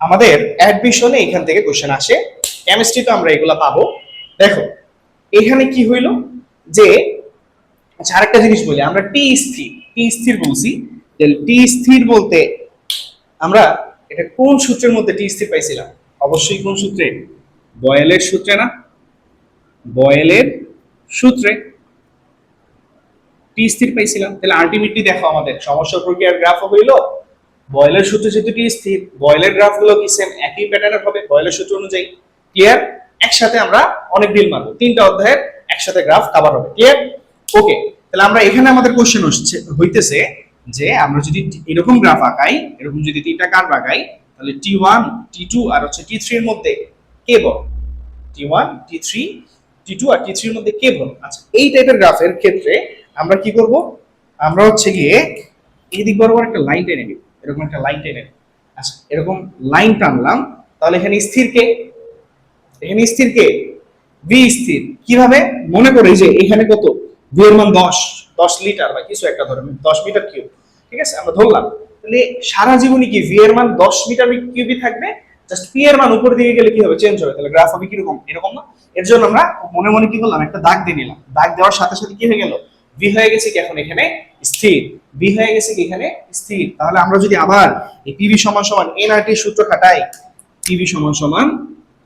আমাদের অ্যাডমিশনে এখান থেকে কোশ্চেন আসে। কেমিস্ট্রি তো আমরা এগুলা পাবো। দেখো, এখানে কি হইল? যে আচ্ছা আরেকটা জিনিস বলি, আমরা টি স্থির টি স্থির বলছি। টি স্থির বলতে আমরা এটা কোন সূত্রের মধ্যে টি স্থির পাইছিলাম? অবশ্যই কোন সূত্রে? বয়েলের সূত্রে না? বয়েলের সূত্রে। টি স্থির পাইছিলাম। তাহলে আলটিমেটলি দেখো আমাদের সমস্যা প্রক্রিয়ার গ্রাফ হইল বয়েলের সূত্র যেহেতু স্থির বয়েলের গ্রাফগুলো কি সেম একই প্যাটার্নের হবে? বয়েলের সূত্র অনুযায়ী ক্লিয়ার একসাথে আমরা অনেক ডিল মারবো। তিনটা অধ্যায়ের একসাথে গ্রাফ কভার হবে। ক্লিয়ার ওকে তাহলে আমরা এখানে আমাদের কোশ্চেন হইতেছে যে আমরা যদি এরকম গ্রাফ আঁকাই, এরকম যদি তিনটা কার্ভ আঁকাই, তাহলে টি ওয়ান টি টু আর হচ্ছে টি থ্রি এর মধ্যে কে বল? T one T three T two আর টি থ্রির মধ্যে কে বল? আচ্ছা এই টাইপের গ্রাফের ক্ষেত্রে আমরা কি করব? আমরা হচ্ছে গিয়ে এই দিক বরাবর একটা লাইন টেনে নিব। এরকম একটা লাইন টেনে আচ্ছা এরকম লাইন টানলাম, তাহলে এখানে স্থির কে? এখানে স্থির কে? ভি স্থির। কীভাবে? মনে করি যে এখানে কত? ভি এর মান 10 10 লিটার বা কিছু একটা ধরো 10 মিটার কিউব ঠিক আছে? আমরা ধরলাম। তাহলে সারা জীবনে কি ভি এর মান 10 মিটার কিউবই থাকবে? জাস্ট পি এর মান উপর দিকে গেলে কি হবে? চেঞ্জ হবে। তাহলে গ্রাফ হবে কীরকম? এরকম না? এর জন্য আমরা মনে মনে কি করলাম? একটা দাগ দিয়ে নিলাম। দাগ দেওয়ার সাথে সাথে কি হয়ে গেল? ভি হয়ে গেছে কি এখন এখানে স্থির? বি হয়ে গেছে কি এখানে স্থির? তাহলে আমরা যদি আবার এই পিভি সমান সমান এনআরটি সূত্র খাটাই পিভি সমান সমান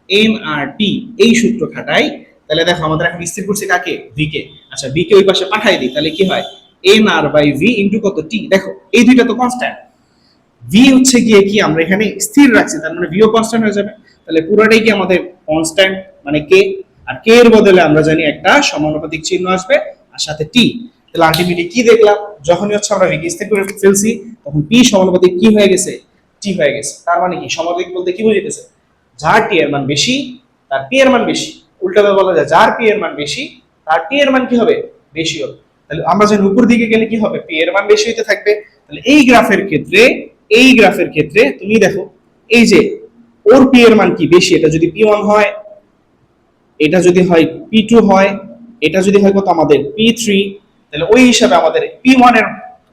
এনআরটি এই সূত্র খাটাই, তাহলে দেখো আমাদের এখন স্থির করছে কাকে? ভি কে। আচ্ছা ভি কে ওই পাশে পাঠাই দিই, তাহলে কি হয়? N R by V into কত টি দেখো, এই দুইটা তো কনস্ট্যান্ট ভি হচ্ছে গিয়ে কি, আমরা এখানে স্থির রাখছি, তার মানে ভিও কনস্ট্যান্ট হয়ে যাবে। তাহলে পুরোটাই কি আমাদের কনস্ট্যান্ট মানে কে আর কে এর বদলে আমরা জানি একটা সমানুপাতিক চিহ্ন আসবে আর সাথে টি। তাহলে আলটিমেটলি কি দেখলাম? যখনই হচ্ছে আমরা স্থির করে ফেলছি, তখন পি সমানুপাতিক কি হয়ে গেছে? টি হয়ে গেছে। তার মানে কি? সমানুপাতিক বলতে কি বুঝিতেছে যার টি এর মান বেশি, তার পি এর মান বেশি। উল্টাভাবে বলা যায়, যার পি এর মান বেশি, তার টি এর মান কি হবে? বেশি হবে। তাহলে আমরা জানি উপর দিকে গেলে কি হবে? পি এর মান বেশি হতে থাকবে। তাহলে এই গ্রাফের ক্ষেত্রে, এই গ্রাফের ক্ষেত্রে তুমি দেখো, এই যে ওর পি এর মান কি? বেশি। এটা যদি পি ওয়ান হয়, এটা যদি হয় পি টু হয় এটা যদি হয় কত আমাদের পি থ্রি তাহলে ওই হিসাবে আমাদের পি ওয়ানের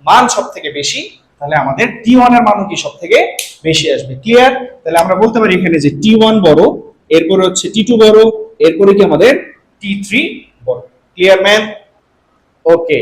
মান সব থেকে বেশি, তাহলে আমাদের টি ওয়ানের মানও কি সব থেকে বেশি আসবে। ক্লিয়ার তাহলে আমরা বলতে পারি এখানে যে টি ওয়ান বড়, এরপরে হচ্ছে টি টু বড়, এরপরে কি আমাদের টি থ্রি বড়। Clear man okay